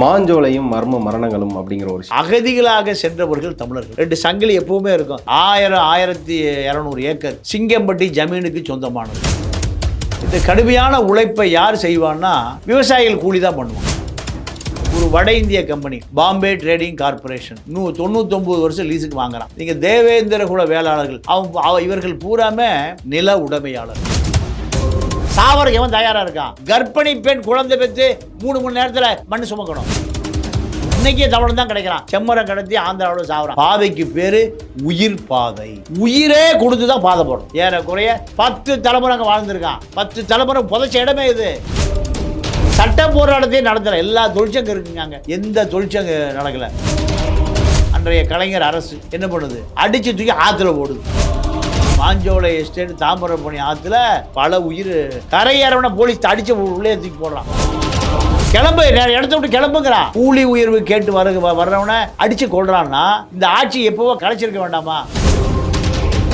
மாஞ்சோலையும் மர்ம மரணங்களும் அப்படிங்கிற ஒரு அகதிகளாக சென்றவர்கள் தமிழர்கள். ரெண்டு சங்கிலி எப்பவுமே இருக்கும். ஆயிரம் ஆயிரத்தி இரநூறு ஏக்கர் சிங்கம்பட்டி ஜமீனுக்கு சொந்தமானது. இந்த கடுமையான உழைப்பை யார் செய்வான்னா விவசாயிகள் கூலி தான் பண்ணுவாங்க. ஒரு வட இந்திய கம்பெனி பாம்பே ட்ரேடிங் கார்ப்பரேஷன் நூ தொண்ணூத்தொம்பது வருஷம் லீஸுக்கு வாங்குறான். நீங்க தேவேந்திர குல வேளாளர்கள் அவங்க அவ- இவர்கள் பூராமே நில உடைமையாளர் சாவர எவன் தயாரா இருக்கான்? கர்ப்பிணி பெண் குழந்தை பெற்று மூணு மணி நேரத்துல மண் சுமக்கணும். இன்னைக்கே தமிழன் தான் கிடைக்கிறான். செம்மரம் கடத்தி ஆந்திராவோட சாவரம். பாதைக்கு பேரு உயிர் பாதை. உயிரே கொடுத்து தான் பாதை போடும். ஏறக்குறைய பத்து தலைமுறை அங்கே வாழ்ந்திருக்கான். பத்து தலைமுறை புதைச்ச இடமே இது. சட்ட போராட்டத்தையும் நடத்தலை. எல்லா தொழிற்சங்கம் இருக்குங்க எந்த தொழிற்சங்கம் நடக்கல. அன்றைய கலைஞர் அரசு என்ன பண்ணுது? அடிச்சு தூக்கி ஆத்துல போடுது. மாஞ்சோலை எஸ்டேட் தாமிரபரணி ஆத்துல பல உயிர் கரையேறவன போலீஸ் அடிச்சு உள்ளே தூக்கி போடுறான். கிளம்பு இடத்த விட்டு கிளம்புங்கிறான். கூலி உயர்வு கேட்டு வர வர்றவன அடிச்சு கொள்றான்னா இந்த ஆட்சி எப்பவோ கலைச்சிருக்க வேண்டாமா?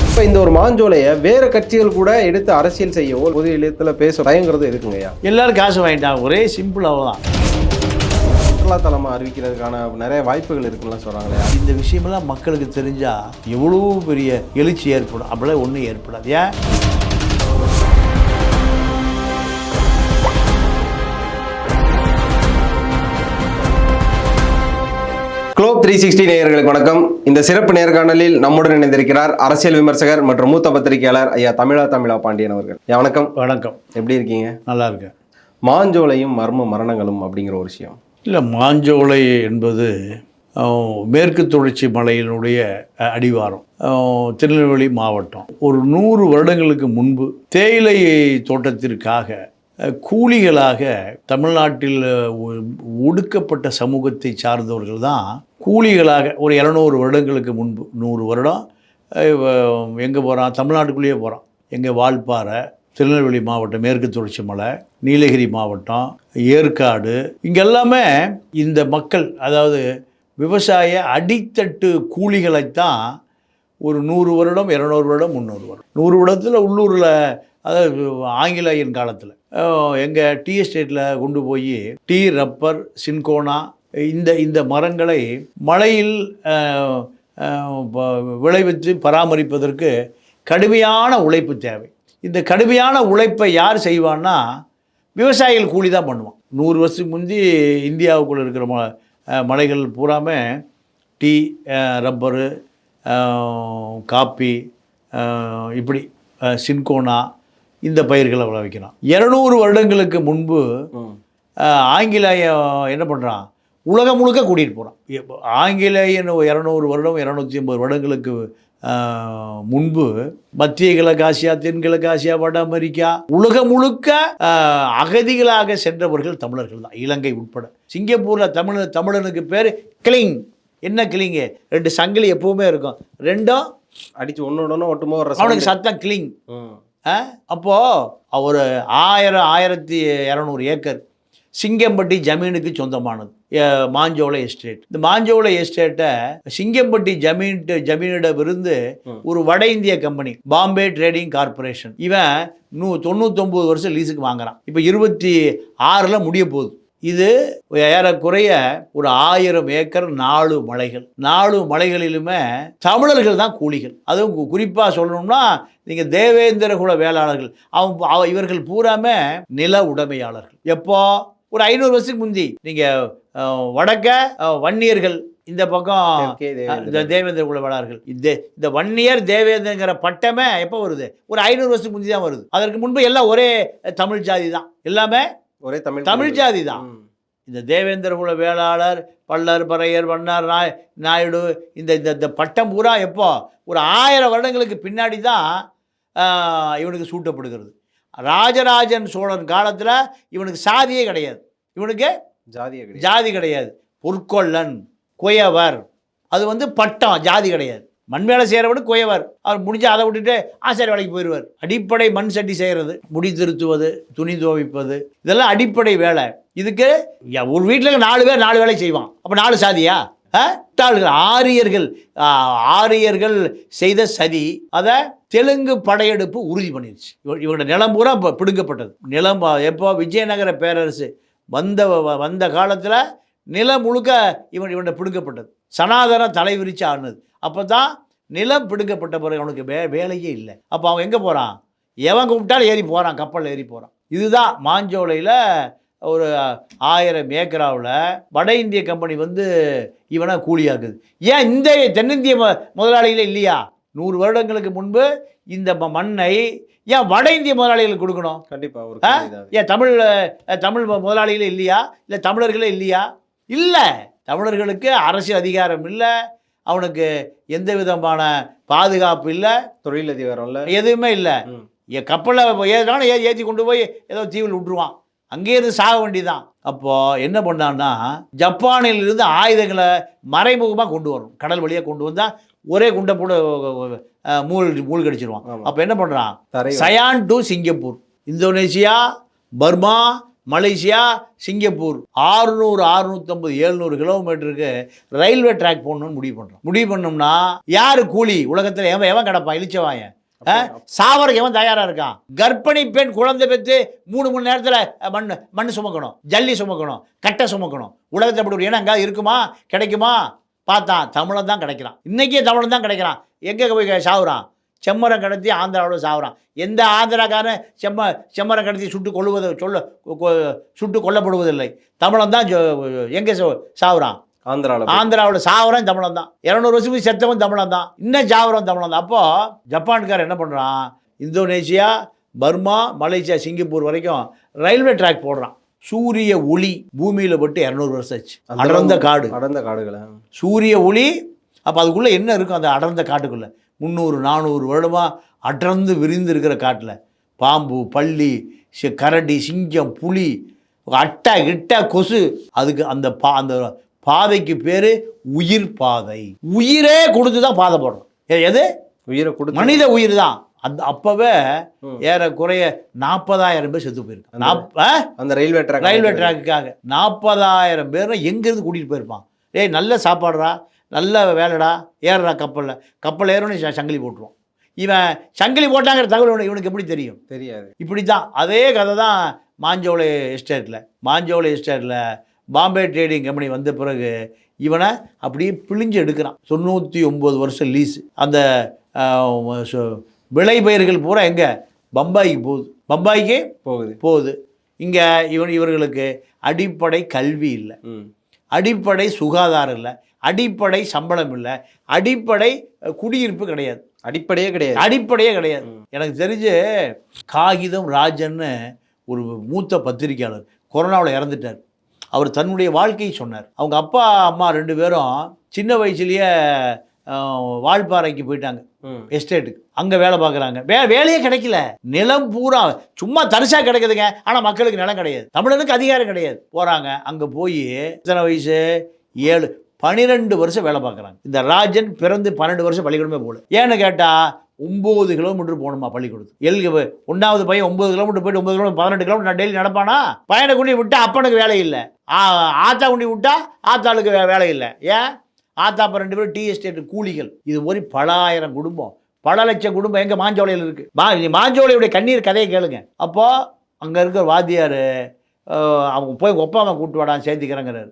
இப்போ இந்த ஒரு மாஞ்சோலையை வேற கட்சிகள் கூட எடுத்து அரசியல் செய்யவோ பொது இடத்துல பேச தயங்குறது எதுக்குங்கய்யா? எல்லாரும் காசு வாங்கிட்டாங்க. ஒரே சிம்பிள் அவ்வளோதான் சுற்றுலா தலமா அறிவிக்கிறதுக்கான நிறைய வாய்ப்புகள் இருக்குன்னு சொல்றாங்களே. இந்த விஷயமெல்லாம் மக்களுக்கு தெரிஞ்சா எவ்வளோ பெரிய எழுச்சி ஏற்படும்? அப்படிலாம் ஒன்றும் ஏற்படாது. ஏன்? குளோப் த்ரீ சிக்ஸ்டி நேயர்களுக்கு வணக்கம். இந்த சிறப்பு நேர்காணலில் நம்முடன் இணைந்திருக்கிறார் அரசியல் விமர்சகர் மற்றும் மூத்த பத்திரிகையாளர் ஐயா தமிழா தமிழா பாண்டியன் அவர்கள். வணக்கம். வணக்கம். எப்படி இருக்கீங்க? நல்லா இருக்கேன். மாஞ்சோலையும் மர்ம மரணங்களும் அப்படிங்கிற ஒரு விஷயம். இல்லை மாஞ்சோலை என்பது மேற்கு தொடர்ச்சி மலையினுடைய அடிவாரம். திருநெல்வேலி மாவட்டம். ஒரு நூறு வருடங்களுக்கு முன்பு தேயிலை தோட்டத்திற்காக கூலிகளாக தமிழ்நாட்டில் ஒடுக்கப்பட்ட சமூகத்தை சார்ந்தவர்கள் தான் கூலிகளாக ஒரு இரநூறு வருடங்களுக்கு முன்பு நூறு வருடம் எங்கே போகிறான் தமிழ்நாட்டுக்குள்ளேயே போகிறான் எங்கே வால்பாறை திருநெல்வேலி மாவட்டம் மேற்கு தொடர்ச்சி மலை நீலகிரி மாவட்டம் ஏற்காடு இங்கெல்லாமே இந்த மக்கள் அதாவது விவசாய அடித்தட்டு கூலிகளைத்தான் ஒரு நூறு வருடம் இரநூறு வருடம் முந்நூறு வருடம். நூறு வருடத்தில் உள்ளூரில் அதாவது ஆங்கிலேயன் காலத்தில். எங்கள் டீ எஸ்டேட்டில் கொண்டு போய் டீ ரப்பர் சின்கோனா இந்த இந்த மரங்களை மழையில் விளைவித்து பராமரிப்பதற்கு கடுமையான உழைப்பு தேவை. இந்த கடுமையான உழைப்பை யார் செய்வான்னா விவசாயிகள் கூலி தான் பண்ணுவான். நூறு வருஷத்துக்கு முந்தி இந்தியாவுக்குள்ளே இருக்கிற ம மலைகள் பூராமே டீ ரப்பரு காப்பி இப்படி சின்கோனா இந்த பயிர்களை விளைவிக்கிறான் இரநூறு வருடங்களுக்கு முன்பு அஹ் ஆங்கிலேயம் என்ன பண்ணுறான் உலகம் முழுக்க கூட்டிகிட்டு போகிறான் ஆங்கிலேயன் இரநூறு வருடம் இரநூத்தி ஐம்பது வருடங்களுக்கு முன்பு மத்திய கிழக்காசியா தென்கிழக்காசியா வட அமெரிக்கா உலகம் முழுக்க அகதிகளாக சென்றவர்கள் தமிழர்கள் தான். இலங்கை உட்பட. சிங்கப்பூரில் தமிழ் தமிழனுக்கு பேர் கிளிங். என்ன கிளிங்கு? ரெண்டு சங்கிலி எப்பவுமே இருக்கும். ரெண்டும் அடிச்சு ஒன்னோட ஒட்டுமோ அவனுக்கு சத்தம் கிளிங். ம். ஆ? அப்போ ஒரு ஆயிரம் ஆயிரத்தி இரநூறு ஏக்கர் சிங்கம்பட்டி ஜமீனுக்கு சொந்தமானது. மாஞ்சோலை எஸ்டேட். இந்த மாஞ்சோலை எஸ்டேட்டை சிங்கம்பட்டி ஜமீன் ஜமீனிடமிருந்து ஒரு வட இந்திய கம்பெனி பாம்பே ட்ரேடிங் கார்ப்பரேஷன். இவன் நூ தொண்ணூத்தொம்பது வருஷம் லீஸுக்கு வாங்குறான். இப்போ இருபத்தி ஆறில் முடிய போகுது. இது ஏறக்குறைய ஒரு ஆயிரம் ஏக்கர் நாலு மலைகள். நாலு மலைகளிலுமே தமிழர்கள் தான் கூலிகள். அதுவும் கு- குறிப்பா சொல்லணும்னா நீங்க தேவேந்திர குல வேளாளர்கள் அவங்க அவ- இவர்கள் பூராமே நில உடைமையாளர்கள். எப்போ? ஒரு ஐநூறு வருஷத்துக்கு முந்தி நீங்க அஹ், வடக்க வன்னியர்கள் இந்த பக்கம் இந்த. தேவேந்திர குல வேளாளர்கள் இந்த இந்த வன்னியர் தேவேந்திரங்கிற பட்டமே எப்போ வருது? ஒரு ஐநூறு வருஷத்துக்கு முந்தி தான் வருது. அதற்கு முன்பு எல்லாம் ஒரே தமிழ் ஜாதி தான். எல்லாமே ஒரே தமிழ் தமிழ் ஜாதி தான். இந்த தேவேந்திர குல வேளாளர் பல்லர் பறையர் வண்ணார் நாய் நாயுடு இந்த இந்த இந்த பட்டம் பூரா எப்போ? ஒரு ஆயிரம் வருடங்களுக்கு பின்னாடி தான் இவனுக்கு சூட்டப்படுகிறது. ராஜராஜன் சோழன் காலத்தில் இவனுக்கு சாதியே கிடையாது. இவனுக்கு கிடையாது. ஜாதி கிடையாது. பொற்கொள்ளன் குயவர். அது வந்து பட்டம் ஜாதி கிடையாது. மண் வேலை செய்கிறவனுக்கு குயவர். அவர் முடிஞ்சு அதை விட்டுட்டு ஆசாரி வேலைக்கு போயிடுவார். அடிப்படை மண் சட்டி செய்கிறது முடி திருத்துவது துணி துவைப்பது இதெல்லாம் அடிப்படை வேலை. இதுக்கு ஒரு வீட்டில் நாலு பேர் நாலு வேலை செய்வான். அப்போ நாலு சாதியா? முட்டாள்கள் ஆரியர்கள். ஆரியர்கள் செய்த சதி அதை தெலுங்கு படையெடுப்பு உறுதி பண்ணிருச்சு. இவ- இவங்களோட நிலம் பூரா இப்போ பிடுங்கப்பட்டது. நிலம் எப்போ விஜயநகர பேரரசு வந்த வ- வந்த காலத்தில் நிலம் முழுக்க இவன் இவன்கிட்ட பிடுங்கப்பட்டது. சனாதன தலை விரிச்சு ஆடுனது. அப்போ தான் நிலம் பிடுங்கப்பட்ட பிறகு அவனுக்கு வே வேலையே இல்லை. அப்போ அவன் எங்கே போகிறான் எவன் கூப்பிட்டாலும் ஏறி போகிறான் கப்பலில் ஏறி போகிறான் இதுதான் மாஞ்சோலையில் ஒரு ஆயிரம் ஏக்கராவில் வட இந்திய கம்பெனி வந்து இவனை கூலியாக்குது. ஏன் இந்த தென்னிந்திய ம- முதலாளிகளே இல்லையா? நூறு வருடங்களுக்கு முன்பு இந்த மண்ணை ஏன் வட இந்திய முதலாளிகளுக்கு கொடுக்கணும்? கண்டிப்பா ஒரு ஆ? கேள்வி தான் அது. ஏன் தமிழ் தமிழ் முதலாளிகளே இல்லையா? இல்லை தமிழர்களே இல்லையா? இல்லை. தமிழர்களுக்கு அரசியல் அதிகாரம் இல்லை. அவனுக்கு எந்த விதமான பாதுகாப்பு இல்லை. தொழிலதிகாரம்ல எதுவுமே இல்லை. ம். என் கப்பலில் ஏறினாலும் ஏ ஏற்றி கொண்டு போய் ஏதோ தீவில் விட்டுருவான். அங்கேயே இருந்து சாக வேண்டியதான் அப்போது என்ன பண்ணான்னா ஜப்பானில் இருந்து ஆயுதங்களை மறைமுகமாக கொண்டு வரணும். கடல் வழியாக கொண்டு வந்தால் ஒரே குண்டை போட மூழ் மூழ்கடிச்சிருவான். அப்போ என்ன பண்ணுறான் cyan to Singapore. Indonesia Burma Malaysia Singapore. ஆறுநூறு அறுநூத்தம்பது எழுநூறு கிலோமீட்டருக்கு ரயில்வே ட்ராக் போடணும்னு முடிவு பண்ணுறோம் முடிவு பண்ணோம்னா யார் கூலி? உலகத்தில் எவன் எவன் கிடப்பான்? இழிச்சவாயன் சாவருக்கு எவன் தயாராக இருக்கான்? கர்ப்பிணி பெண் குழந்தை பெற்று மூணு மணி நேரத்தில் மண் மண் சுமக்கணும். ஜல்லி சுமக்கணும். கட்டை சுமக்கணும். உலகத்தில் அப்படி ஒரு இடம் எங்கேயாவது இருக்குமா? கிடைக்குமா? பார்த்தான் தமிழன் தான் கிடைக்கிறான். இன்னைக்கே தமிழன் தான் கிடைக்கிறான். எங்கே போய் சாவுறான்? செம்மரம் கடத்தி ஆந்திராவில் சாவுறான். எந்த ஆந்திராக்காரன் செம்ம செம்மரம் கடத்தி சுட்டு கொள்ளுவது சொல்ல சுட்டு கொல்லப்படுவதில்லை. தமிழன் தான் எங்கே சாவுறான்? ஆந்திரால ஆந்திராவில் சாவரம் தமிழன் தான். இரநூறு வருஷத்துக்கு செத்தவன் தமிழன் தான். இன்னும் சாவரம் தமிழன் தான். அப்போ ஜப்பான்காரன் என்ன பண்ணுறான் இந்தோனேசியா பர்மா மலேசியா சிங்கப்பூர் வரைக்கும் ரயில்வே ட்ராக் போடுறான். சூரிய ஒளி பூமியில் பட்டு இரநூறு வருஷம் ஆச்சு. அடர்ந்த காடு. அடர்ந்த காடுகளை? சூரிய ஒளி அப்போ அதுக்குள்ளே என்ன இருக்கும் அந்த அடர்ந்த காட்டுக்குள்ளே. முந்நூறு நானூறு வருடமாக அடர்ந்து விரிந்து இருக்கிற காட்டில். பாம்பு பள்ளி சி- கரடி சிங்கம் புலி அட்டை கிட்ட கொசு. அதுக்கு அந்த பா அந்த பாதைக்கு பேர் உயிர் பாதை. உயிரே கொடுத்து தான் பாதை போடுறோம் எது? உயிரை கொடுத்து மனித உயிர் தான் அந்த அப்போவே ம். ஏறக்குறைய நாற்பதாயிரம் பேர் செத்து போயிருக்கு நாப் ஆ? அந்த ரயில்வே ட்ராக் ரயில்வே ட்ராக்குக்காக. நாற்பதாயிரம் பேரை எங்கேருந்து கூட்டிகிட்டு போயிருப்பான்? ஏய் நல்ல சாப்பாடுறா நல்ல வேலைடா ஏறுறா கப்பலில். கப்பல் ஏறணும் ச- சங்கிலி போட்டுருவோம் இவன் சங்கிலி போட்டாங்கிற தகவல் இவனுக்கு- எப்படி தெரியும்? தெரியாது. இப்படி தான் அதே கதை தான் மாஞ்சோலை எஸ்டேட்டில் மாஞ்சோலை எஸ்டேட்டில் பாம்பே ட்ரேடிங் கம்பெனி வந்த பிறகு இவனை அப்படியே பிழிஞ்சு எடுக்கிறான். தொண்ணூற்றி ஒம்பது வருஷம் லீஸு. அந்த விளை பயிர்கள் பூரா எங்கே? பம்பாய்க்கு போகுது. பம்பாய்க்கு போகுது. போகுது. இங்கே இவன் இவர்களுக்கு அடிப்படை கல்வி இல்லை. அடிப்படை சுகாதாரம் இல்லை அடிப்படை சம்பளம் இல்லை அடிப்படை குடியிருப்பு கிடையாது. அடிப்படையே கிடையாது. அடிப்படையே கிடையாது. எனக்கு தெரிஞ்சு காகிதம் ராஜன்னு ஒரு மூத்த பத்திரிக்கையாளர் கொரோனாவில் இறந்துட்டார். அவர் தன்னுடைய வாழ்க்கையை சொன்னார். அவங்க அப்பா அம்மா ரெண்டு பேரும் சின்ன வயசுலேயே வால்பாறைக்கு போயிட்டாங்க. எஸ்டேட்டுக்கு. அங்கே வேலை பார்க்குறாங்க. வே வேலையே கிடைக்கல. நிலம் பூரா சும்மா தரிசா கிடைக்குதுங்க. ஆனால் மக்களுக்கு நிலம் கிடையாது. தமிழனுக்கு அதிகாரம் கிடையாது. போகிறாங்க அங்கே போய் எத்தனை வயசு? ஏழு. பன்னிரெண்டு வருஷம் வேலை பார்க்குறாங்க. இந்த ராஜன் பிறந்து பன்னெண்டு வருஷம் பள்ளிக்கூடமே போகல. ஏன்னு கேட்டால் ஒம்பது கிலோமீட்டர் போகணுமா பள்ளிக்கூடத்துக்கு? எல் ஒன்றாவது பையன் ஒம்பது கிலோமீட்டர் போயிட்டு ஒம்பது கிலோமீட்டர் பதினெட்டு கிலோமீட்டர் நான் டெய்லி நடப்பானா? பையனை கொண்டு விட்டா அப்பனுக்கு வேலை இல்லை. ஆத்தா கொண்டு விட்டா ஆத்தாளுக்கு வேலை இல்லை. ஏன்? ஆத்தா அப்பா ரெண்டு பேரும் டீ எஸ்டேட் கூலிகள். இது ஒரு பல ஆயிரம் குடும்பம். பல லட்சம் குடும்பம் எங்கே மாஞ்சோலையில் இருக்குது மா நீ மாஞ்சோலையுடைய கண்ணீர் கதையை கேளுங்க. அப்போது அங்கே இருக்கிற வாத்தியார் அவங்க போய் ஒப்பா அம்மா கூப்பிட்டு வாடான்னு சேர்த்துக்கிறேங்கிறாரு.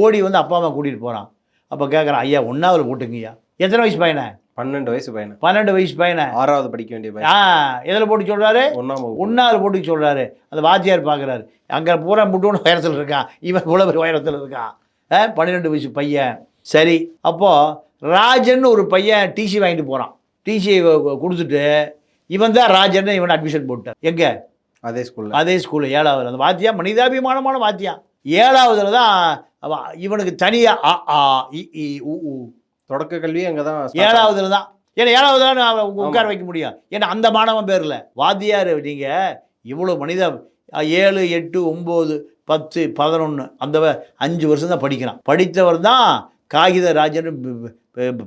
ஓடி வந்து அப்பா அம்மா கூட்டிகிட்டு போகிறான் அப்போ கேட்குறான் ஐயா ஒன்றாவது போட்டுங்கய்யா எத்தனை வயசு பையனை? பன்னெண்டு வயசு பையன். பன்னெண்டு வயசு பையனை. ஆறாவது படிக்க வேண்டிய பையன். ஆ எதில் போட்டு சொல்கிறாரு ஒன்றாவது போட்டுக்கு சொல்கிறாரு அந்த வாத்தியார் பார்க்குறாரு அங்கே பூரா முட்டுன்னு உயரத்தில் இருக்கான். இவன் இவ்வளோ உயரத்தில் இருக்கான். பன்னிரெண்டு வயசு பையன். சரி அப்போது ராஜன் ஒரு பையன் டிசி வாங்கிட்டு போகிறான் டிசி கொடுத்துட்டு இவன் தான் ராஜன் இவன் அட்மிஷன் போட்டான் எங்கே? அதே ஸ்கூல்ல அதே ஸ்கூலில் ஏழாவது அந்த வாத்தியா மனிதாபிமானமான வாத்தியா. ஏழாவதுல தான் இவனுக்கு தனியாக ஆ ஆ இ இ உ உ. தொடக்க கல்வி அங்கதான் start ஏழாவதுல தான். ஏன்னா ஏழாவது தான் உட்கார வைக்க முடியும். ஏன்னா அந்த மாணவன் பேரில். வாத்தியார் நீங்கள் இவ்வளோ மனித ஏழு எட்டு ஒம்பது பத்து பதினொன்று அந்த அஞ்சு வருஷம் தான் படிக்கிறான். படித்தவர் தான் காகித ராஜன்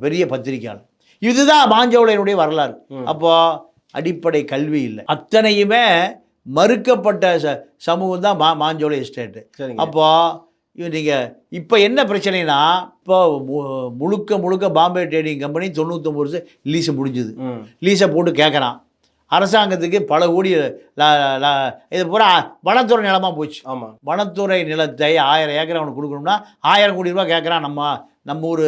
பெரிய பத்திரிக்கையாளர் இதுதான் மாஞ்சோலையினுடைய வரலாறு. அப்போ அடிப்படை கல்வி இல்லை. அத்தனையுமே மறுக்கப்பட்ட ச சமூகம் தான் மா மாஞ்சோலை எஸ்டேட்டு அப்போ நீங்கள் இப்போ என்ன பிரச்சனைனா இப்போ மு- முழுக்க முழுக்க பாம்பே ட்ரேடிங் கம்பெனி தொண்ணூத்தொம்பது வருஷம் லீஸை முடிஞ்சுது. லீஸை போட்டு கேட்குறான். அரசாங்கத்துக்கு பல கோடி இது பூரா வனத்துறை நிலமா போச்சு. ஆமா. வனத்துறை நிலத்தை ஆயிரம் ஏக்கர் அவனுக்கு கொடுக்கணும்னா ஆயிரம் கோடி ரூபாய் கேட்குறான் நம்ம நம்ம ஊர்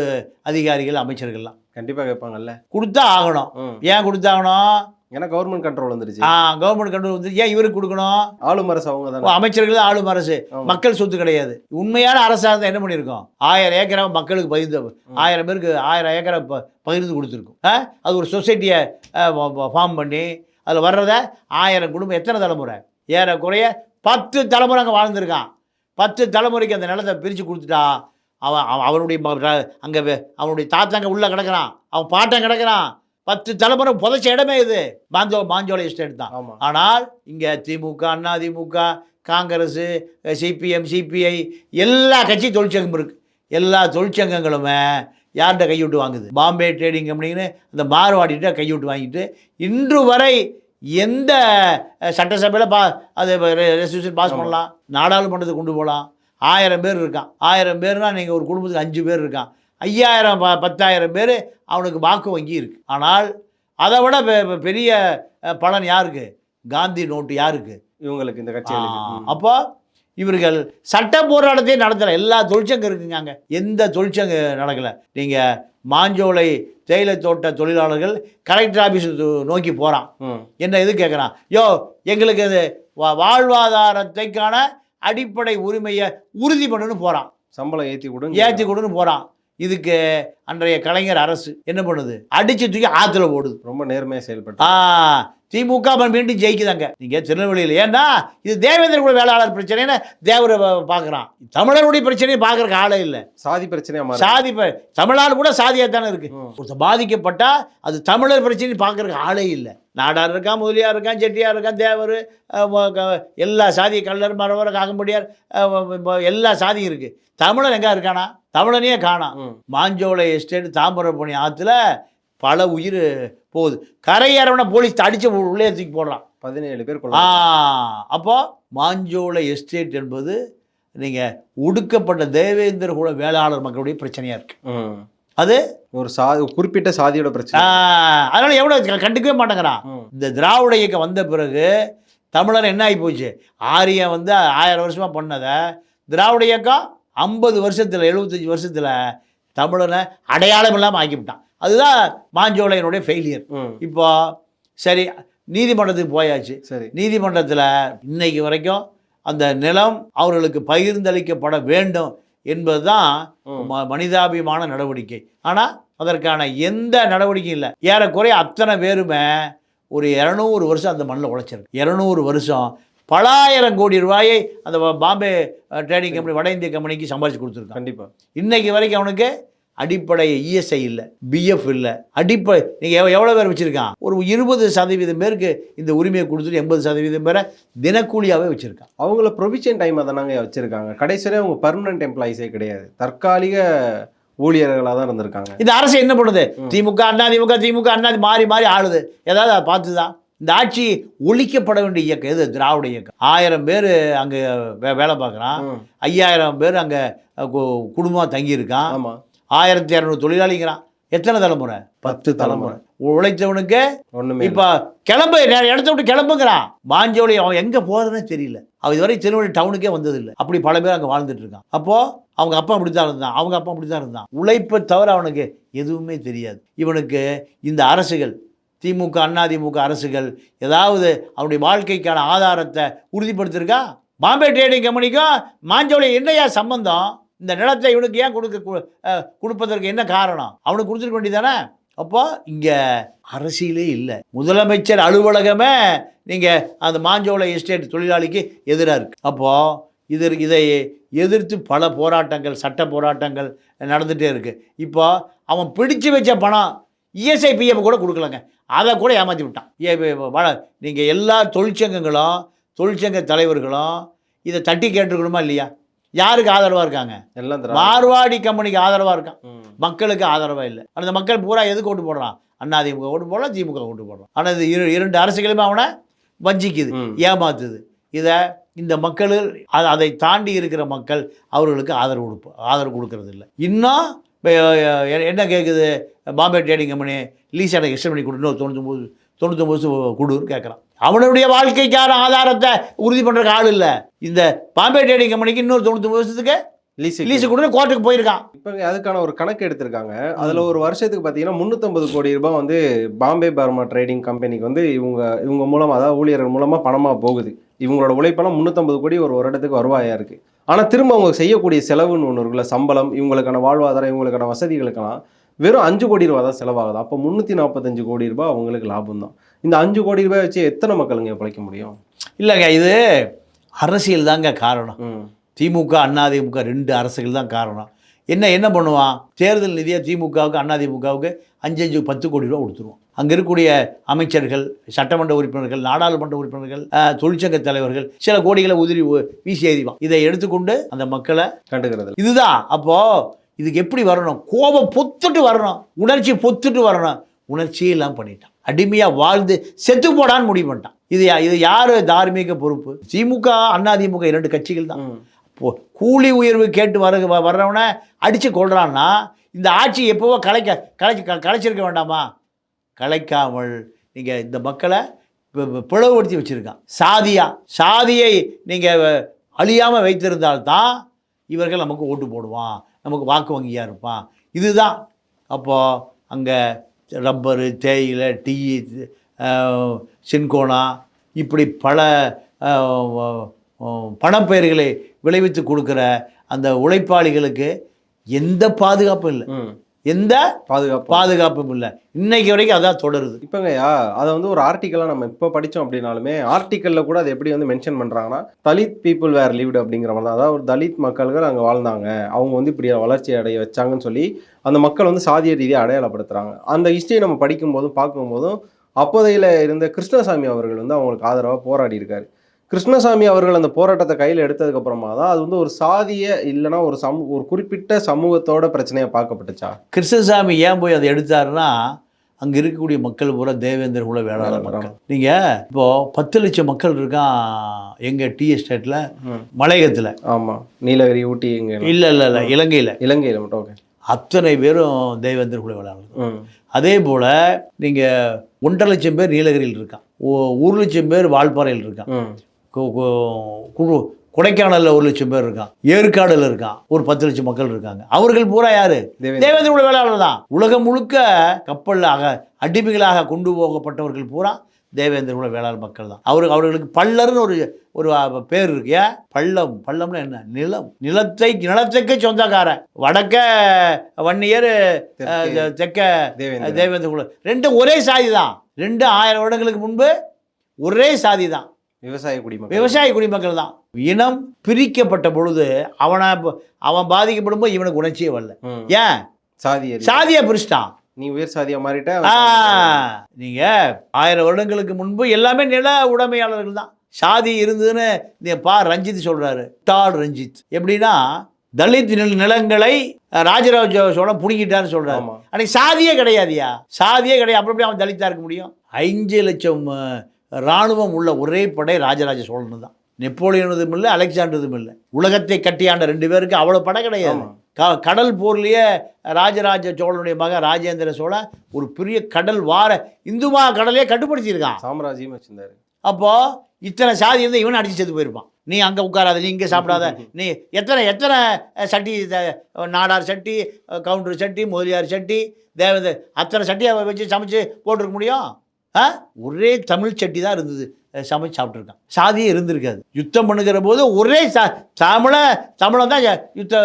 அதிகாரிகள் அமைச்சர்கள்லாம். கண்டிப்பா கேட்பாங்கல்ல. கொடுத்தா ஆகணும். ஏன் கொடுத்தாகணும் ஏன்னா கவர்மெண்ட் கண்ட்ரோல் வந்துருச்சு. ஆ கவர்மெண்ட் கண்ட்ரோல் வந்து ஏன் இவருக்கு கொடுக்கணும்? ஆளும் அரசு அவங்க தானே. அமைச்சர்கள் தான் ஆளும் அரசு. மக்கள் சொத்து கிடையாது. உண்மையான அரசாங்கம் என்ன பண்ணியிருக்கோம்? ஆயிரம் ஏக்கரை மக்களுக்கு பகிர்ந்து ஆயிரம் பேருக்கு ஆயிரம் ஏக்கரை ப பகிர்ந்து கொடுத்துருக்கும்? அது ஒரு சொசைட்டியை ஃபார்ம் பண்ணி அதில் வர்றத ஆயிரம் குடும்பம் எத்தனை தலைமுறை? ஏறக்குறைய பத்து தலைமுறை அங்கே வாழ்ந்திருக்கான். பத்து தலைமுறைக்கு அந்த நிலத்தை பிரித்து கொடுத்துட்டா அவன் அவன் அவனுடைய அங்கே அவனுடைய தாத்தாங்க உள்ளே கிடக்குறான். அவன் பாட்டன் கிடக்குறான். பத்து தலைமுறை புதைச்ச இடமே இது. மாஞ்சோ மாஞ்சோலை எஸ்டேட் தான். ஆனால் இங்கே திமுக அண்ணா திமுக காங்கிரஸ் சிபிஎம் சிபிஐ எல்லா கட்சி தொழிற்சங்கம் இருக்குது எல்லா தொழிற்சங்கங்களுமே யார்கிட்ட கைவிட்டு வாங்குது? பாம்பே ட்ரேடிங் கம்பெனின்னு அந்த மார்வாடிகிட்ட கைவிட்டு வாங்கிட்டு இன்று வரை எந்த சட்டசபையில் பா அது ரெசல்யூஷன் பாஸ். பண்ணலாம்? நாடாளுமன்றத்துக்கு கொண்டு போகலாம். ஆயிரம் பேர் இருக்கான். ஆயிரம் பேர்னா நீங்கள் ஒரு குடும்பத்துக்கு அஞ்சு பேர் இருக்கான். ஐயாயிரம் ப பத்தாயிரம் பேர் அவனுக்கு வாக்கு வங்கி இருக்கு. ஆனால் அதை விட பெரிய பலன் யாருக்கு? காந்தி நோட்டு யாருக்கு? இவங்களுக்கு இந்த ம். அப்போ இவர்கள் சட்ட போராட்டத்தையும் நடத்தல. எல்லா தொழிற்சங்கம் இருக்குங்க அங்க. எந்த தொழிற்சங்க நடக்கல. நீங்க மாஞ்சோலை தேயிலை தோட்ட தொழிலாளர்கள் கலெக்டர் ஆஃபீஸ் நோக்கி போறான். ம். என்ன இது கேட்குறான் யோ எங்களுக்கு அது வா- வாழ்வாதாரத்தைக்கான அடிப்படை உரிமையை உறுதி பண்ணுன்னு போறான். சம்பளம் ஏத்தி கொடுங்க. ஏற்றி கொடுன்னு போறான். இதுக்கு அன்றைய கலைஞர் அரசு என்ன பண்ணுது? அடிச்சு தூக்கி ஆத்துல போடுது. ரொம்ப நேர்மையா செயல்பட்டு. ஆ திமுக மீண்டும் ஜெயிக்குதாங்க. நீங்க திருநெல்வேலியில் ஏன்னா இது தேவேந்திர குல வேளாளர் பிரச்சனைன்னு தேவரை பார்க்குறான் தமிழருடைய பிரச்சனையை பார்க்கறக்கு ஆளே இல்லை. சாதி பிரச்சனையா மாறி சாதி தமிழ்நாடு கூட சாதியாக தானே இருக்கு. ம். ஒருத்தர் பாதிக்கப்பட்டா அது தமிழர் பிரச்சனை பார்க்கறக்கு ஆளே இல்லை. நாடார் இருக்கான் முதலியார் இருக்கான் செட்டியார் இருக்கான் தேவர் எல்லா சாதி கல்லர் மரவர் காகம்படியார் எல்லா சாதியும் இருக்கு. தமிழன் எங்க இருக்கானா? தமிழனையே காணாம். மாஞ்சோலை எஸ்டேட் தாமிரபரணி ஆற்றுல பல உயிர் போகுது. கரையேறவனை போலீஸ் அடிச்சு உள்ளே தூக்கி போடுறான். பதினேழு பேர் ஆ கொலை அப்போ மாஞ்சோலை எஸ்டேட் என்பது நீங்கள் ஒடுக்கப்பட்ட தேவேந்திர குல வேளாளர் மக்களுடைய பிரச்சனையாக இருக்கு. ம். அது? ஒரு சாதி குறிப்பிட்ட சாதியோட பிரச்சனை. அதனால எவ்வளோ கண்டுக்கவே மாட்டேங்கிறான். இந்த திராவிட இயக்கம் வந்த பிறகு தமிழர் என்ன ஆகி போச்சு? ஆரியம் வந்து ஆயிரம் வருஷமாக பண்ணதை திராவிட இயக்கம் ஐம்பது வருஷத்தில் எழுபத்தஞ்சி வருஷத்தில் தமிழனை அடையாளம் இல்லாமல் ஆக்கிவிட்டான் அதுதான் மாஞ்சோலையினுடைய ஃபெயிலியர். இப்போ சரி நீதிமன்றத்துக்கு போயாச்சு. சரி. நீதிமன்றத்தில் இன்னைக்கு வரைக்கும் அந்த நிலம் அவர்களுக்கு பகிர்ந்தளிக்கப்பட வேண்டும் என்பதுதான் மனிதாபிமான நடவடிக்கை. ஆனால் அதற்கான எந்த நடவடிக்கையும் இல்லை. ஏறக்குறைய அத்தனை பேருமே ஒரு இரநூறு வருஷம் அந்த மண்ணில் உழைச்சிருக்கு இரநூறு வருஷம் பலாயிரம் கோடி ரூபாயை அந்த பாம்பே ட்ரேடிங் கம்பெனி வட இந்திய கம்பெனிக்கு சம்பாதிச்சு கொடுத்துருக்கான் கண்டிப்பா. இன்னைக்கு வரைக்கும் அவனுக்கு அடிப்படை இஎஸ்ஐ இல்லை பிஎஃப் இல்லை அடிப்படை நீங்கள் எவ்வளோ பேர் வச்சுருக்கான்? ஒரு இருபது சதவீதம் பேருக்கு இந்த உரிமையை கொடுத்துட்டு எண்பது சதவீதம் பேரை தினக்கூலியாகவே வச்சுருக்கான். அவங்கள ப்ரொவிஷன் டைம் தானங்க வச்சிருக்காங்க. கடைசி வரை அவங்க பர்மனன்ட் எம்ப்ளாயிஸே கிடையாது. தற்காலிக ஊழியர்களாக தான் இருந்திருக்காங்க. இந்த அரசு என்ன பண்ணுது. திமுக அண்ணா திமுக திமுக அண்ணா மாறி மாறி ஆளுது. ஏதாவது அதை பார்த்துதான் இந்த ஆட்சி ஒழிக்கப்பட வேண்டிய இயக்கம். எது? திராவிட இயக்கம். ஆயிரம் பேர் அங்கே வேலை பார்க்குறான். ஐயாயிரம் பேர் அங்கே குடும்பமாக தங்கியிருக்கான். ஆமா. ஆயிரத்தி இரநூறு தொழிலாளிங்கிறான். எத்தனை தலைமுறை? பத்து தலைமுறை. உழைத்தவனுக்கு ஒண்ணுமே இப்போ கிளம்பு இடத்த விட்டு கிளம்புங்கிறான். மாஞ்சோலி அவன் எங்கே போகிறதுன்னு தெரியல. அவன் இதுவரை திருநெல்வேலி டவுனுக்கே வந்ததில்லை. அப்படி பல பேர் அங்கே வாழ்ந்துட்டு இருக்கான். அப்போது அவங்க அப்பா அப்படி தான் இருந்தான். அவங்க அப்பா அப்படி தான் இருந்தான். உழைப்பை தவிர அவனுக்கு எதுவுமே தெரியாது. இவனுக்கு இந்த அரசுகள் திமுக அண்ணா திமுக அரசுகள் ஏதாவது அவனுடைய வாழ்க்கைக்கான ஆதாரத்தை உறுதிப்படுத்திருக்கா? பாம்பே ட்ரேடிங் கம்பெனிக்கும் மாஞ்சோலி என்னையா சம்பந்தம்? இந்த நிலத்தை இவனுக்கு ஏன் கொடுக்க கொடுப்பதற்கு என்ன காரணம்? அவனுக்கு கொடுத்துருக்க வேண்டியதானே அப்போ இங்கே அரசியலே இல்லை. முதலமைச்சர் அலுவலகமே நீங்கள் அந்த மாஞ்சோலை எஸ்டேட் தொழிலாளிக்கு எதிராக இருக்கு. அப்போது இது இதை எதிர்த்து பல போராட்டங்கள் சட்ட போராட்டங்கள் நடந்துகிட்டே இருக்குது இப்போ அவன் பிடிச்சு வச்ச பணம் இஎஸ்ஐ பிஎஃப் கூட கொடுக்கலங்க. அதை கூட ஏமாற்றி விட்டான். நீங்கள் எல்லா தொழிற்சங்கங்களும் தொழிற்சங்க தலைவர்களும் இதை தட்டி கேட்டுருக்கணுமா இல்லையா? யாருக்கு ஆதரவாக இருக்காங்க? எல்லாம். மார்வாடி கம்பெனிக்கு ஆதரவாக இருக்கான். மக்களுக்கு ஆதரவாக இல்லை. அந்த மக்கள் பூரா எதுக்கு ஓட்டு போடுறான் அண்ணா திமுக ஓட்டு போடலாம் திமுக ஓட்டு போடுறான் ஆனால் இது இரு இரண்டு அரசுகளுமே அவனை வஞ்சிக்குது. ஏமாத்துது. இதை இந்த மக்கள் அதை தாண்டி இருக்கிற மக்கள் அவர்களுக்கு ஆதரவு கொடுப்பு ஆதரவு கொடுக்கறது இல்லை. இன்னும் என்ன கேட்குது பாம்பே ட்ரேடிங் கம்பெனி லீஸ் எனக்கு எக்ஸ்டன் பண்ணி கொடுன்னு ஒரு தொண்ணூத்தொம்பது தொண்ணூத்தொம்பது வருஷம் கொடுன்னு கேட்குறான். அவனுடைய வாழ்க்கைக்கான ஆதாரத்தை உறுதி பண்ணுறக்கு ஆள் இல்லை. இந்த பாம்பே ட்ரேடிங் கம்பெனிக்கு இன்னொரு தொண்ணூத்தொம்பது வருஷத்துக்கு லீஸ் லீஸு கொடுத்து கோர்ட்டுக்கு போயிருக்கான். இப்போ அதுக்கான ஒரு கணக்கு எடுத்திருக்காங்க. அதுல ஒரு வருஷத்துக்கு பார்த்தீங்கன்னா முந்நூற்றம்பது கோடி ரூபாய் வந்து பாம்பே பர்மா ட்ரேடிங் கம்பெனிக்கு வந்து இவங்க இவங்க மூலமா அதாவது ஊழியர்கள் மூலமா பணமா போகுது. இவங்களோட உழைப்பெல்லாம் முந்நூற்றம்பது கோடி ஒரு வருடத்துக்கு வருவாயா இருக்கு. ஆனா திரும்ப அவங்க செய்யக்கூடிய செலவுன்னு ஒன்று இருக்குல்ல சம்பளம் இவங்களுக்கான வாழ்வாதாரம் இவங்களுக்கான வசதிகளுக்கெல்லாம் வெறும் அஞ்சு கோடி ரூபா தான் செலவாகுது. அப்போ முந்நூற்றி நாற்பத்தஞ்சு கோடி ரூபாய் அவங்களுக்கு லாபம் தான். இந்த அஞ்சு கோடி ரூபாய் வச்சு எத்தனை மக்களுங்க பிழைக்க முடியும்? இல்லைங்க இது அரசியல் தாங்க காரணம். திமுக அதிமுக ரெண்டு அரசுகள் தான் காரணம். என்ன என்ன பண்ணுவான்? தேர்தல் நிதியாக திமுகவுக்கு அதிமுகவுக்கு அஞ்சு அஞ்சு பத்து கோடி ரூபா கொடுத்துருவான் அங்கே இருக்கக்கூடிய அமைச்சர்கள் சட்டமன்ற உறுப்பினர்கள் நாடாளுமன்ற உறுப்பினர்கள் தொழிற்சங்க தலைவர்கள் சில கோடிகளை உதிரி வீசி எறிவான். இதை எடுத்துக்கொண்டு அந்த மக்களை கண்டுக்கிறது. இதுதான். அப்போ இதுக்கு எப்படி வரணும்? கோபம் பொத்துட்டு வரணும். உணர்ச்சி பொத்துட்டு வரணும். உணர்ச்சியே எல்லாம் பண்ணிட்டான். அடிமையா வாழ்ந்து செத்து போடான்னு முடிவு பண்ணிட்டான். இது இது யாரு தார்மீக பொறுப்பு? திமுக அதிமுக இரண்டு கட்சிகள் தான். இப்போ கூலி உயர்வு கேட்டு வர வர்றவனை அடித்து கொள்றான்னா இந்த ஆட்சி எப்போவோ கலைக்க கலைச்சி க- கலைச்சிருக்க வேண்டாமா? கலைக்காமல் நீங்கள் இந்த மக்களை பிளவுபடுத்தி வச்சுருக்கான். சாதியா? சாதியை நீங்கள் அழியாமல் வைத்திருந்தால்தான் இவர்கள் நமக்கு ஓட்டு போடுவான். நமக்கு வாக்கு வங்கியாக இருப்பான். இதுதான். அப்போது அங்கே ரப்பரு தேயிலை டீ சின்கோனா இப்படி பல பணப்பெயர்களை விளைவித்து கொடுக்குற அந்த உழைப்பாளிகளுக்கு எந்த பாதுகாப்பும் இல்லை. எந்த பாதுகாப்பு. பாதுகாப்பும் இல்லை. இன்னைக்கு வரைக்கும் அதான் தொடருது. இப்போங்கய்யா அதை வந்து ஒரு ஆர்டிக்கலாக நம்ம இப்போ படித்தோம் அப்படின்னாலுமே ஆர்டிக்கலில் கூட அது எப்படி வந்து மென்ஷன் பண்ணுறாங்கன்னா தலித் பீப்புள் வேர் லிவ்டு அப்படிங்கிற மாதிரி தான். அதாவது ஒரு தலித் மக்கள்கள் அங்கே வாழ்ந்தாங்க. அவங்க வந்து இப்படி வளர்ச்சி அடைய வச்சாங்கன்னு சொல்லி அந்த மக்கள் வந்து சாதிய ரீதியாக அடையாளப்படுத்துகிறாங்க அந்த ஹிஸ்ட்ரி நம்ம படிக்கும்போதும் பார்க்கும்போதும் அப்போதையில் இருந்த கிருஷ்ணசாமி அவர்கள் வந்து அவங்களுக்கு ஆதரவாக போராடி இருக்காரு கிருஷ்ணசாமி அவர்கள் அந்த போராட்டத்தை கையில் எடுத்ததுக்கு அப்புறமா தான் அது வந்து ஒரு சாதிய இல்லைன்னா ஒரு சமூ ஒரு குறிப்பிட்ட சமூகத்தோட பிரச்சனையா பார்க்கப்பட்டுச்சா? கிருஷ்ணசாமி ஏன் போய் அதை எடுத்தாருன்னா அங்கே இருக்கக்கூடிய மக்கள் பூரா தேவேந்திர குல வேளாளர் மக்கள். நீங்கள் இப்போது பத்து லட்சம் மக்கள் இருக்கான் எங்கள் டி எஸ்டேட்டில். மலையகத்தில். ஆமாம் நீலகிரி ஊட்டி இங்கே இல்லை இல்லை இல்லை இலங்கையில். இலங்கையில் மட்டும் ஓகே அத்தனை பேரும் தேவேந்திர குல வேளாளர். அதே போல் நீங்கள் ஒன்றரை லட்சம் பேர் நீலகிரியில் இருக்கான். ஒரு லட்சம் பேர் வால்பாறையில் இருக்கான். குழு கொடைக்கானலில் ஒரு லட்சம் பேர் இருக்கான். ஏற்காடுல இருக்கான். ஒரு பத்து லட்சம் மக்கள் இருக்காங்க. அவர்கள் பூரா யாரு? தேவேந்திர. தேவேந்திர குல வேளாளர் தான். உலகம் முழுக்க கப்பலில் அக அடிமைகளாக கொண்டு போகப்பட்டவர்கள் பூரா தேவேந்திர குல வேளாளர் மக்கள் தான். அவரு அவர்களுக்கு பல்லர்னு ஒரு ஒரு பேர் இருக்கு. ஏன்? பள்ளம். பள்ளம்னா என்ன? நிலம். நிலத்தை நிலத்துக்கு சொந்தக்காரன் வடக்க வன்னியர் தேவேந்திர. தேவேந்திர குல ரெண்டும் ஒரே சாதி தான். ரெண்டு ஆயிரம் வருடங்களுக்கு முன்பு ஒரே சாதி தான். விவசாய குடிமக்கள். விவசாய குடிமக்கள் தான். இனம் பிரிக்கப்பட்ட பொழுது அவனை அவன் பாதிக்கப்படும் போது இவனுக்கு உணர்ச்சியே வரல. ஏன்? சாதி அறிவு. சாதியை பிரிச்சிட்டான். நீ உயர் சாதியா மாறிட்ட நீங்க ஆயிரம் வருடங்களுக்கு முன்பு எல்லாமே நில உடைமையாளர்கள் தான். சாதி இருந்ததுன்னு நீ பா ரஞ்சித் சொல்றாரு. டால் ரஞ்சித். எப்படின்னா தலித் நில நிலங்களை ராஜராஜ சோழன் புடுங்கிட்டான்னு சொல்றாரு அன்னைக்கு சாதியே கிடையாதுயா? சாதியே கிடையாது. எப்படி அவன் தலித்தா இருக்க முடியும்? அஞ்சு லட்சம் அஹ், ராணுவம் உள்ள ஒரே படை ராஜராஜ சோழன் தான். நெப்போலியனதும் இல்லை அலெக்சாண்டதும் இல்லை. உலகத்தை கட்டியாண்ட ரெண்டு பேருக்கு அவ்வளோ படை கிடையாது. க கடல் போர்லேயே ராஜராஜ சோழனுடைய மகன் ராஜேந்திர சோழன் ஒரு பெரிய கடல் வார இந்துமா கடலையே கட்டுப்படுத்தியிருக்கான். சாம்ராஜ்யம் வச்சிருந்தாரு. அப்போ இத்தனை சாதி இருந்தால் இவனை அடிச்சு செத்து போயிருப்பான். நீ அங்கே உட்காராத நீ இங்கே சாப்பிடாத நீ எத்தனை எத்தனை சட்டி நாடார் சட்டி கவுண்டர் சட்டி முதலியார் சட்டி தேவத அத்தனை சட்டியை வச்சு சமைச்சு போட்டிருக்க முடியும்? ஒரே தமிழ் சட்டி தான் இருந்தது. சமைச்சு சாப்பிட்ருக்கான் சாதியே இருந்திருக்காது. யுத்தம் பண்ணுகிற போது ஒரே சா தமிழ தமிழன் தான் யுத்த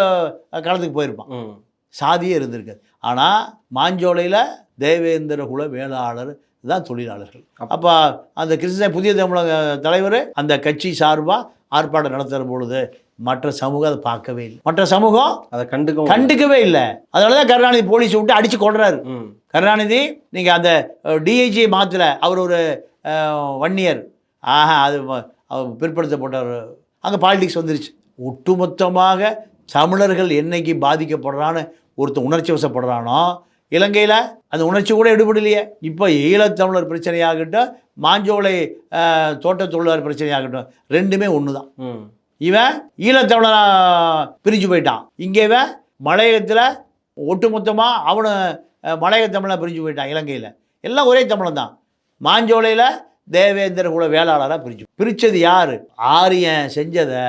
அஹ், களத்துக்கு போயிருப்பான். சாதியே இருந்திருக்காது. ஆனால் மாஞ்சோலையில் தேவேந்திர குல வேளாளர் தான் தொழிலாளர்கள். அப்போ அந்த கிறிஸ்தவ புதிய தமிழக தலைவர் அந்த கட்சி சார்பாக ஆர்ப்பாட்டம் நடத்துகிற பொழுது மற்ற சமூகம் அதை பார்க்கவே இல்லை. மற்ற சமூகம் அதை கண்டுக்கவும் கண்டுக்கவே இல்லை. அதனால தான் கருணாநிதி போலீஸ் விட்டு அடித்து கொள்றாரு ம். கருணாநிதி நீங்கள் அந்த டிஐஜி மாற்றல அவர் ஒரு வன்னியர். ஆஹா அது பிற்படுத்தப்பட்டவர். அங்கே பாலிடிக்ஸ் வந்துருச்சு. ஒட்டுமொத்தமாக தமிழர்கள் என்னைக்கு பாதிக்கப்படுறான்னு ஒருத்தன் உணர்ச்சி வசப்படுறானோ இலங்கையில் அந்த உணர்ச்சி கூட எடுபடலையே. இப்போ ஈழத்தமிழர் பிரச்சனையாகட்டும் மாஞ்சோலை அஹ், தோட்டத் தொழிலாளர் பிரச்சனையாகட்டும் ரெண்டுமே ஒன்று தான் ம். இவன் ஈழத்தமிழனா பிரிஞ்சு போயிட்டான். இங்கே இவன் மலையகத்தில் ஒட்டுமொத்தமாக அவனு அஹ், மலையக தமிழனை பிரிஞ்சு போயிட்டான் இலங்கையில். எல்லாம் ஒரே தமிழன் தான். மாஞ்சோலையில் தேவேந்திர குல வேளாளராக பிரிச்சு பிரித்தது யார்? ஆரியன் செஞ்சதை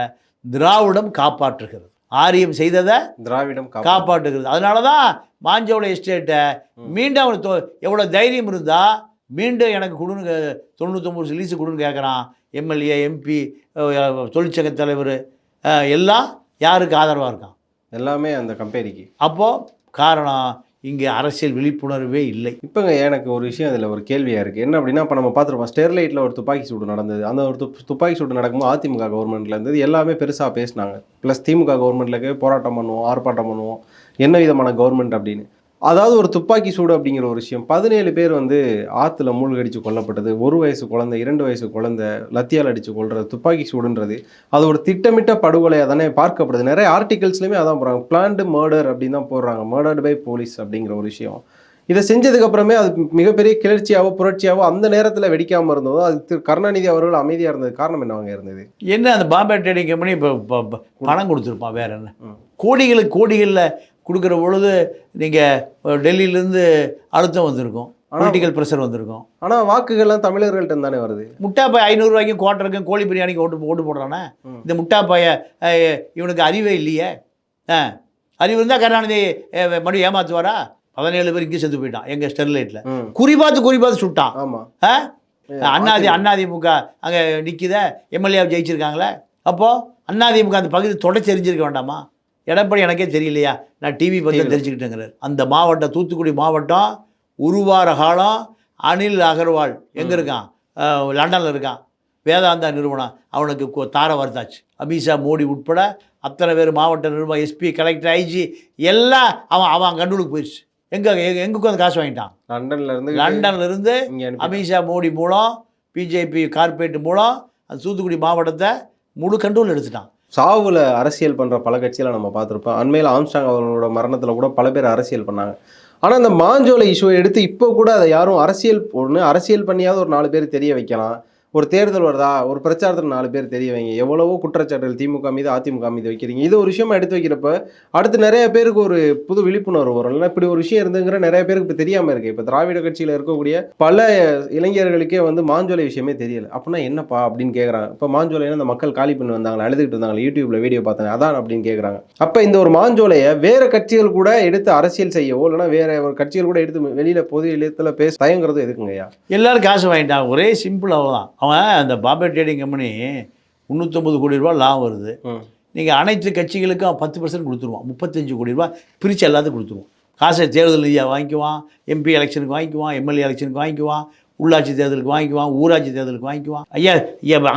திராவிடம் காப்பாற்றுகிறது. ஆரியம் செய்ததை திராவிடம் காப்பா- காப்பாற்றுகிறது. அதனால தான் மாஞ்சோலை எஸ்டேட்டை மீண்டும் அவனுக்கு தொ- எவ்வளோ தைரியம் இருந்தால் மீண்டும் எனக்கு கொடுன்னு தொண்ணூத்தொம்பது லீஸு கொடுன்னு கேட்குறான் எம்எல்ஏ எம்பி தொழிற்சங்க தலைவர் எல்லாம் யாருக்கு ஆதரவாக இருக்கான்? எல்லாமே அந்த கம்பெனிக்கு. அப்போது காரணம் இங்கே அரசியல் விழிப்புணர்வே இல்லை. இப்போங்க எனக்கு ஒரு விஷயம் அதில் ஒரு கேள்வியாக இருக்குது என்ன அப்படின்னா இப்போ நம்ம பார்த்துருப்போம் ஸ்டெர்லைட்டில் ஒரு துப்பாக்கி சூடு நடந்தது. அந்த ஒரு துப் துப்பாக்கி சூடு நடக்கும்போது அதிமுக கவர்மெண்ட்ல இருந்தது. எல்லாமே பெருசாக பேசினாங்க. ப்ளஸ் திமுக கவர்மெண்ட்ல போராட்டம் பண்ணுவோம் ஆர்ப்பாட்டம் பண்ணுவோம். என்ன விதமான கவர்மெண்ட் அப்படின்னு. அதாவது ஒரு துப்பாக்கி சூடு அப்படிங்கிற ஒரு விஷயம். பதினேழு பேர் வந்து ஆற்றுல மூழ்கடிச்சு கொல்லப்பட்டது. ஒரு வயசு குழந்தை இரண்டு வயசு குழந்தை லத்தியால் அடித்து கொள்றது துப்பாக்கி சூடுன்றது. அது ஒரு திட்டமிட்ட படுகொலையாக தானே பார்க்கப்படுது. நிறைய ஆர்டிகல்ஸ்லையுமே அதான் போடுறாங்க. பிளான்டு மர்டர் அப்படின்னு தான் போடுறாங்க. மர்டர்டு பை போலீஸ் அப்படிங்கிற ஒரு விஷயம். இதை செஞ்சதுக்கு அப்புறமே அது மிகப்பெரிய கிளர்ச்சியாவோ புரட்சியாவோ அந்த நேரத்தில் வெடிக்காம இருந்ததோ அது திரு கருணாநிதி அவர்கள் அமைதியாக இருந்தது காரணம் என்னவாங்க இருந்தது? என்ன அந்த பாம்பே ட்ரேடிங் கம்பெனி இப்போ பணம் கொடுத்துருப்பான் வேற என்ன. கோடிகளுக்கு கோடிகளில் கொடுக்குற பொழுது நீங்கள் டெல்லியிலேருந்து அழுத்தம் வந்திருக்கும். பொலிட்டிக்கல் ப்ரெஷர் வந்திருக்கும். ஆனால் வாக்குகள்லாம் தமிழர்கள்ட்ட தானே வருது? முட்டாப்பாய் ஐநூறுரூவாய்க்கும் குவார்ட்டருக்கும் கோழி பிரியாணிக்கு ஓட்டு ஓட்டு போடுறானே. இந்த முட்டாப்பாய இவனுக்கு அறிவே இல்லையே? ஆ அறிவு இருந்தால் கருணாநிதி மறுபடியும் ஏமாத்துவாரா? பதினேழு பேர் இங்கே செத்து போயிட்டான் எங்கள் ஸ்டெர்லைட்டில் ம். குறி பார்த்து குறி பார்த்து சுட்டான் ஆமாம் ஆ அண்ணாதி அண்ணாதிமுக அங்கே நிற்கித எம்எல்ஏ ஜெயிச்சிருக்காங்களே? அப்போது அண்ணாதிமுக அந்த பகுதி தொடச்சி எரிஞ்சிருக்க வேண்டாமா? எடப்பாடி எனக்கே தெரியலையா? நான் டிவி தெரியல. தெரிஞ்சுக்கிட்டேங்கிறார். அந்த மாவட்டம் தூத்துக்குடி மாவட்டம் உருவார காலம் அனில் அகர்வால் எங்கே இருக்கான்? லண்டனில் இருக்கான். வேதாந்தா நிறுவனம். அவனுக்கு தார வருதாச்சு அமித்ஷா மோடி உட்பட அத்தனை பேர் மாவட்ட நிர்வாகம் எஸ்பி கலெக்டர் ஐஜி எல்லாம் அவன் அவன் கண்டூலுக்கு போயிடுச்சு எங்கே எங்கே உட்காந்து காசு வாங்கிட்டான்? லண்டன்ல இருந்து லண்டன்ல இருந்து இங்கே அனுப்பி அமித்ஷா மோடி மூலம் பிஜேபி கார்பரேட் மூலம் அந்த தூத்துக்குடி மாவட்டத்தை முழு கண்ட்ரோல் எடுத்துட்டான். சாவுல அரசியல் பண்ணுற பல கட்சிகளை நம்ம பார்த்துருப்போம். அண்மையில் ஆம்ஸ்டாங் அவர்களோட மரணத்தில் கூட பல பேர் அரசியல் பண்ணாங்க. ஆனால் அந்த மாஞ்சோலை இஷ்யூவை எடுத்து இப்போ கூட அதை யாரும் அரசியல் ஒன்று அரசியல் பண்ணியாவது ஒரு நாலு பேர் தெரிய வைக்கலாம். ஒரு தேர்தல் வருதா? ஒரு பிரச்சாரத்தில் நாலு பேர் தெரிய வைங்க. எவ்வளவோ குற்றச்சாட்டுகள் திமுக மீது அதிமுக மீது வைக்கிறீங்க. இது ஒரு விஷயமா எடுத்து வைக்கிறப்ப அடுத்து நிறைய பேருக்கு ஒரு புது விழிப்புணர்வு வரும். இல்லைன்னா இப்படி ஒரு விஷயம் இருந்துங்கிற நிறைய பேருக்கு இப்போ தெரியாமல் இருக்குது இப்போ திராவிட கட்சியில் இருக்கக்கூடிய பல இளைஞர்களுக்கே வந்து மாஞ்சோலை விஷயமே தெரியல. அப்படின்னா என்னப்பா அப்படின்னு கேட்குறாங்க இப்போ மாஞ்சோலைன்னா அந்த மக்கள் காலி பண்ணி வந்தாங்க அழுதுகிட்டு இருந்தாங்க யூடியூப்பில் வீடியோ பார்த்தேன். அதான் அப்படின்னு கேட்குறாங்க அப்போ இந்த ஒரு மாஞ்சோலையை வேறு கட்சிகள் கூட எடுத்து அரசியல் செய்யவோ இல்லைன்னா வேற ஒரு கட்சிகள் கூட எடுத்து வெளியில் பொது இடத்துல பேச தயங்குறது எதுக்குங்கய்யா? எல்லாரும் காசு வாங்கிட்டாங்க. ஒரே சிம்பிள் அவ்வளோதான் அவன் அந்த பாம்பே ட்ரேடிங் கம்பெனி முந்நூற்றம்பது கோடி ரூபா லாபம் வருது. நீங்கள் அனைத்து கட்சிகளுக்கும் பத்து பர்சன்ட் கொடுத்துருவான். முப்பத்தஞ்சு கோடி ரூபா பிரித்து எல்லாத்துக்கும் கொடுத்துருவோம் காசை தேர்தல் நிதியாக வாங்கிக்குவான் எம்பி எலெக்ஷனுக்கு வாங்கிக்குவான் எம்எல்ஏ எலெக்ஷனுக்கு வாங்கிக்குவான் உள்ளாட்சி தேர்தலுக்கு வாங்கிக்குவான் ஊராட்சி தேர்தலுக்கு வாங்கிக்குவான். ஐயா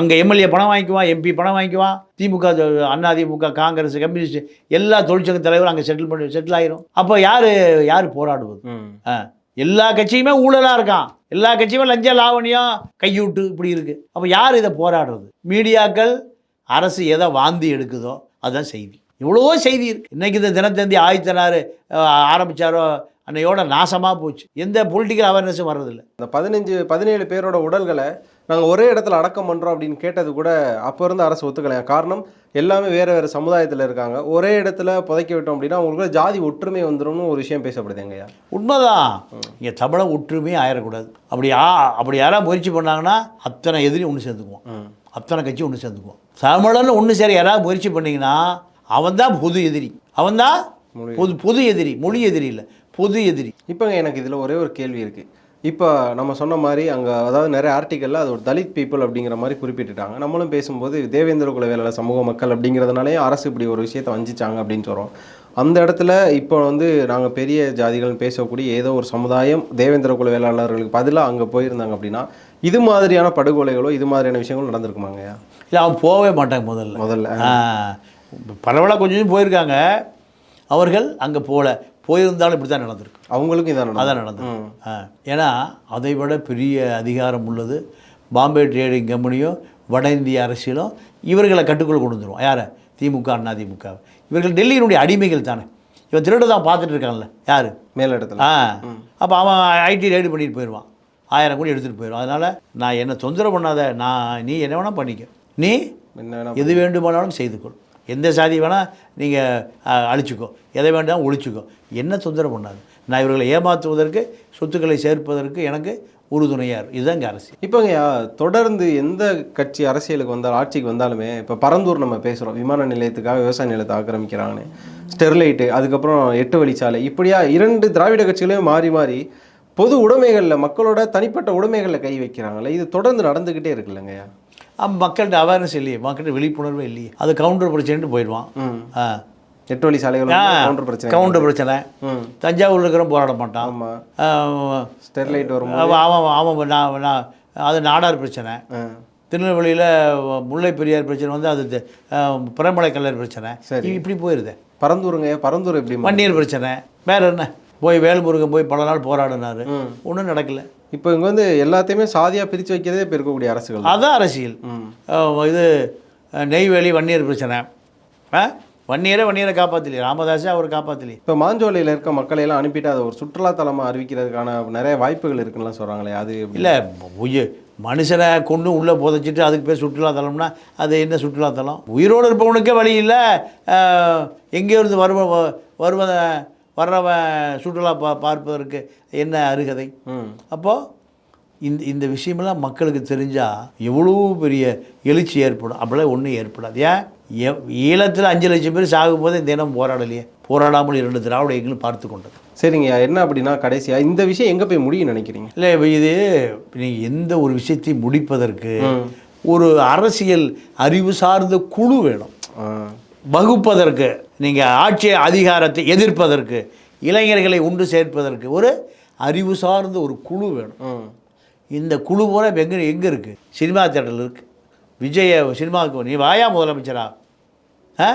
அங்கே எம்எல்ஏ பணம் வாங்கிக்குவான் எம்பி பணம் வாங்கிக்குவான் திமுக அண்ணா திமுக காங்கிரஸ் கம்யூனிஸ்ட் எல்லா தொழிற்சங்க தலைவரும் அங்கே செட்டில் பண்ணி செட்டில் ஆயிரும். அப்போ யார் யார் போராடுவது? ஆ. எல்லா கட்சியுமே ஊழலாக இருக்கான். எல்லா கட்சியுமே லஞ்ச லாவணியம் கையூட்டு இப்படி இருக்குது அப்போ யார் இதை போராடுறது? மீடியாக்கள் அரசு எதை வாந்தி எடுக்குதோ அதுதான் செய்தி. இவ்வளவோ செய்தி இருக்குது இன்றைக்கி இந்த தினத்தந்தி ஆயிரத்தினாறு ஆரம்பித்தாரோ அன்னையோட நாசமாக போச்சு. எந்த பொலிட்டிக்கல் அவேர்னஸும் வர்றதில்ல. அந்த பதினஞ்சு பதினேழு பேரோட உடல்களை நாங்கள் ஒரே இடத்துல அடக்கம் பண்ணுறோம் அப்படின்னு கேட்டது கூட அப்போ இருந்த அரசு ஒத்துக்கலையா? காரணம் எல்லாமே வேறு வேறு சமுதாயத்தில் இருக்காங்க. ஒரே இடத்துல புதைக்க விட்டோம் அப்படின்னா அவங்களுக்கு ஜாதி ஒற்றுமை வந்துரும்னு ஒரு விஷயம் பேசப்படுது எங்கய்யா உண்மைதான். இங்கே தமிழம் ஒற்றுமையே ஆயிடக்கூடாது அப்படி ஆ அப்படி யாராவது முயற்சி பண்ணாங்கன்னா அத்தனை எதிரி ஒன்று சேர்ந்துக்குவோம். அத்தனை கட்சி ஒன்று சேர்ந்துக்குவோம். தமிழன்னு ஒன்று சேர யாராவது முயற்சி பண்ணிங்கன்னா அவன் தான் பொது எதிரி. அவன் தான். பொது பொது எதிரி மொழி எதிரி இல்லை. பொது எதிரி. இப்போங்க எனக்கு இதில் ஒரே ஒரு கேள்வி இருக்குது இப்போ நம்ம சொன்ன மாதிரி அங்கே அதாவது நிறைய ஆர்டிக்கலில் அது ஒரு தலித் பீப்புள் அப்படிங்கிற மாதிரி குறிப்பிட்டுட்டாங்க. நம்மளும் பேசும்போது தேவேந்திர குல வேளாளர் சமூக மக்கள் அப்படிங்கிறதுனாலே அரசு இப்படி ஒரு விஷயத்தை வஞ்சிச்சாங்க அப்படின்னு சொல்கிறோம் அந்த இடத்துல இப்போ வந்து நாங்கள் பெரிய ஜாதிகள் பேசக்கூடிய ஏதோ ஒரு சமுதாயம் தேவேந்திர குல வேளாளர்களுக்கு பதிலாக அங்கே போயிருந்தாங்க அப்படின்னா இது மாதிரியான படுகொலைகளோ இது மாதிரியான விஷயங்களும் நடந்திருக்குமாங்கய்யா இல்லை அவன் போகவே மாட்டாங்க முதல்ல. முதல்ல. கொஞ்சம் கொஞ்சம் போயிருக்காங்க. அவர்கள் அங்கே போகல போயிருந்தாலும் இப்படி தான் நடந்திருக்கு. அவங்களுக்கும் இதான். அதான் நடந்தது ஏன்னா அதை விட பெரிய அதிகாரம் உள்ளது. பாம்பே ட்ரேடிங் கம்பெனியும் வட இந்திய அரசியலும் இவர்களை கட்டுக்குள் கொண்டு வந்துடும் யாரை? திமுக அண்ணா திமுக. இவர்கள் டெல்லியினுடைய அடிமைகள் தானே. இவன் திருட்டு தான் பார்த்துட்டு இருக்கான்ல. யார்? மேலிடத்துல. ஆ. அப்போ அவன் ஐடி ரைடு பண்ணிட்டு போயிடுவான் ஆயிரம் கோடி எடுத்துகிட்டு போயிடுவான் அதனால் நான் என்னை தொந்தரவு பண்ணாத நான் நீ என்ன வேணால் பண்ணிக்க. நீ எது வேண்டுமானாலும் செய்து கொள். எந்த சாதி வேணால் நீங்கள் அழிச்சுக்கோ. எதை வேண்டாம் ஒழிச்சுக்கோ. என்ன தொந்தரவு பண்ணாது. நான் இவர்களை ஏமாற்றுவதற்கு சொத்துக்களை சேர்ப்பதற்கு எனக்கு உறுதுணையார். இதுதான் இங்கே அரசியல். இப்போங்கய்யா தொடர்ந்து எந்த கட்சி அரசியலுக்கு வந்தால் ஆட்சிக்கு வந்தாலுமே இப்போ பரந்தூர் நம்ம பேசுகிறோம் விமான நிலையத்துக்காக விவசாய நிலத்தை ஆக்கிரமிக்கிறாங்கன்னு. ஸ்டெர்லைட்டு அதுக்கப்புறம் எட்டு வழிச்சாலை. இப்படியா இரண்டு திராவிட கட்சிகளையும் மாறி மாறி பொது உடைமைகளில் மக்களோட தனிப்பட்ட உடைமைகளில் கை வைக்கிறாங்களே. இது தொடர்ந்து நடந்துக்கிட்டே இருக்குல்லங்கய்யா மக்கள்கிட்ட அவேர்னஸ் இல்லையே. மக்கள்கிட்ட விழிப்புணர்வே இல்லையே. அது கவுண்டர் பிரச்சனைட்டு போயிடுவான். எட்டு வழி சாலைகள் கவுண்டர் பிரச்சனை. கவுண்டர் பிரச்சனை. தஞ்சாவூரில் இருக்கிற போராட மாட்டான். ஆமாம் ஸ்டெர்லைட் வரும் அவன் அவன் நான் நான் அது நாடார் பிரச்சனை. திருநெல்வேலியில் முல்லை பெரியார் பிரச்சனை வந்து அது பிரமலை கல்லர் பிரச்சனை. இப்படி போயிருது. பரந்தூருங்கய்யா பரந்தூர் எப்படி வன்னியர் பிரச்சனை. வேற என்ன? போய் வேல்முருகன் போய் பல நாள் போராடினாரு. ஒன்றும் நடக்கல. இப்போ இங்கே வந்து எல்லாத்தையுமே சாதியாக பிரித்து வைக்கிறதே இப்போ இருக்கக்கூடிய அரசுகள் அதான் அரசியல். இது நெய்வேலி வன்னியர் பிரச்சனை. வன்னியரை வன்னியரை காப்பாற்றலையே ராமதாஸே அவர் காப்பாற்றலையே இப்போ மாஞ்சோலையில் இருக்க மக்களை எல்லாம் அனுப்பிட்டு அதை ஒரு சுற்றுலாத்தலமாக அறிவிக்கிறதுக்கான நிறைய வாய்ப்புகள் இருக்குன்னு சொல்கிறாங்களே அது? இல்லை உயிர் மனுஷனை கொண்டு உள்ளே புதைச்சிட்டு அதுக்கு பேர் சுற்றுலாத்தலம்னா அது என்ன சுற்றுலாத்தலம் உயிரோடு இருப்பவனுக்கே வழி இல்லை எங்கேயோ இருந்து வருவ வர்றவன் சுற்றுலா பா பார்ப்பதற்கு என்ன அருகதை? அப்போது இந்த இந்த விஷயமெல்லாம் மக்களுக்கு தெரிஞ்சால் எவ்வளோ பெரிய எழுச்சி ஏற்படும். அப்படிலாம் ஒன்றும் ஏற்படாது. ஏன்? எ- ஈழத்தில் அஞ்சு லட்சம் பேர் சாகும்போது இந்த இனம் போராடலையே. போராடாமல் இரண்டு திராவிட இயக்கங்களும் பார்த்து கொண்டது. சரிங்கய்யா என்ன அப்படின்னா கடைசியாக இந்த விஷயம் எங்கே போய் முடியும் நினைக்கிறீங்க? இல்லை இப்போ இது நீங்கள் எந்த ஒரு விஷயத்தையும் முடிப்பதற்கு. ஒரு அரசியல் அறிவு சார்ந்த குழு வேணும். வகுப்பதற்கு நீங்கள் ஆட்சி அதிகாரத்தை எதிர்ப்பதற்கு இளைஞர்களை ஒன்று சேர்ப்பதற்கு ஒரு அறிவு சார்ந்த ஒரு குழு வேணும். இந்த குழு பூரா எங்கே எங்கே இருக்குது சினிமா தேட்டரில் இருக்குது விஜய சினிமாவுக்கு நீ வாயா முதலமைச்சரா? ஆ?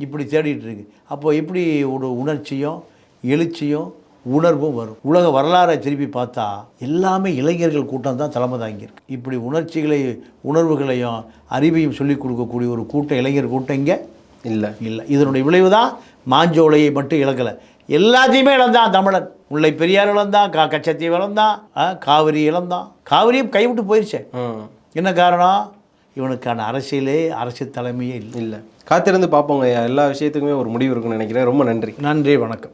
இப்படி தேடிட்டு இருக்கு. அப்போ எப்படி ஒரு உணர்ச்சியும் எழுச்சியும் உணர்வும் வரும்? உலக வரலாறை திருப்பி பார்த்தா எல்லாமே இளைஞர்கள் கூட்டம் தான் தலைமை தாங்கியிருக்கு இப்படி உணர்ச்சிகளை உணர்வுகளையும் அறிவையும் சொல்லிக் கொடுக்கக்கூடிய ஒரு கூட்டம் இளைஞர் கூட்டம் இங்கே இல்லை. இல்லை. இதனுடைய விளைவு தான் மாஞ்சோலையை மட்டும் இழக்கலை. எல்லாத்தையுமே இழந்தான் தமிழன். முல்லை பெரியார் இழந்தான் கா கச்சத்தீவு இழந்தான் காவிரி இழந்தான். காவிரியும் கைவிட்டு போயிடுச்சே என்ன காரணம்? இவனுக்கான அரசியலே அரசியல் தலைமையே இல்லை. இல்லை. காத்திருந்து பார்ப்போங்க. எல்லா விஷயத்துக்குமே ஒரு முடிவு இருக்குன்னு நினைக்கிறேன். ரொம்ப நன்றி. நன்றி வணக்கம்.